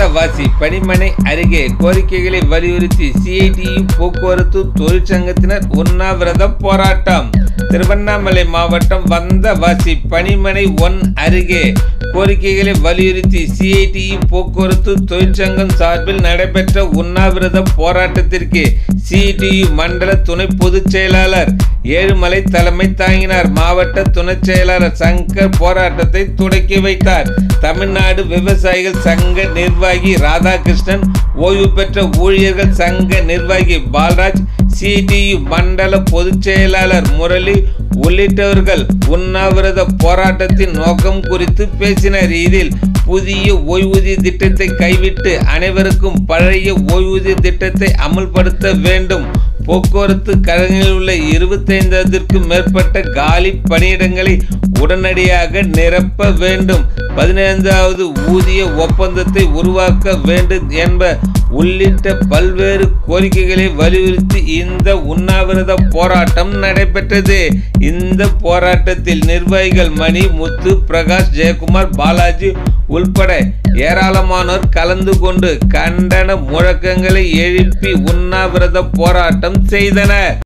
வந்தவாசி பணிமனை அருகே கோரிக்கைகளை வலியுறுத்தி சிஐடியு போக்குவரத்து தொழிற்சங்கத்தினர் உண்ணாவிரத போராட்டம். திருவண்ணாமலை மாவட்டம் வந்தவாசி பணிமனை ஒன் அருகே கோரிக்கைகளை வலியுறுத்தி சிஐடியு போக்குவரத்து தொழிற்சங்கம் சார்பில் நடைபெற்ற உண்ணாவிரத போராட்டத்திற்கு சிஐடியு மண்டல துணை பொதுச் செயலாளர் ஏழுமலை தலைமை தாங்கினார். மாவட்ட துணை செயலாளர் சங்கர் போராட்டத்தை துடக்கி வைத்தார். தமிழ்நாடு விவசாயிகள் சங்க நிர்வாகி ராதாகிருஷ்ணன் ஓய்வு பெற்ற ஊழியர்கள் சங்க நிர்வாகி பால்ராஜ் சிடியு மண்டல பொதுச் செயலாளர் முரளி உள்ளிட்டவர்கள் உண்ணாவிரத போராட்டத்தின் நோக்கம் குறித்து பேசினர். இதில் புதிய ஓய்வூதிய திட்டத்தை கைவிட்டு அனைவருக்கும் பழைய ஓய்வூதிய திட்டத்தை அமல்படுத்த வேண்டும். போக்குவரத்து கழகங்களில் உள்ள இருபத்தைந்தாயிரத்திற்கும் மேற்பட்ட காலி பணியிடங்களை உடனடியாக நிரப்ப வேண்டும். பதினைந்தாவது ஊதிய ஒப்பந்தத்தை உருவாக்க வேண்டும் என்ப உள்ளிட்ட பல்வேறு கோரிக்கைகளை வலியுறுத்தி இந்த உண்ணாவிரத போராட்டம் நடைபெற்றது. இந்த போராட்டத்தில் நிர்வாகிகள் மணி முத்து பிரகாஷ் ஜெயக்குமார் பாலாஜி உள்பட ஏராளமானோர் கலந்து கொண்டு கண்டன முழக்கங்களை எழுப்பி உண்ணாவிரத போராட்டம் செய்தனர்.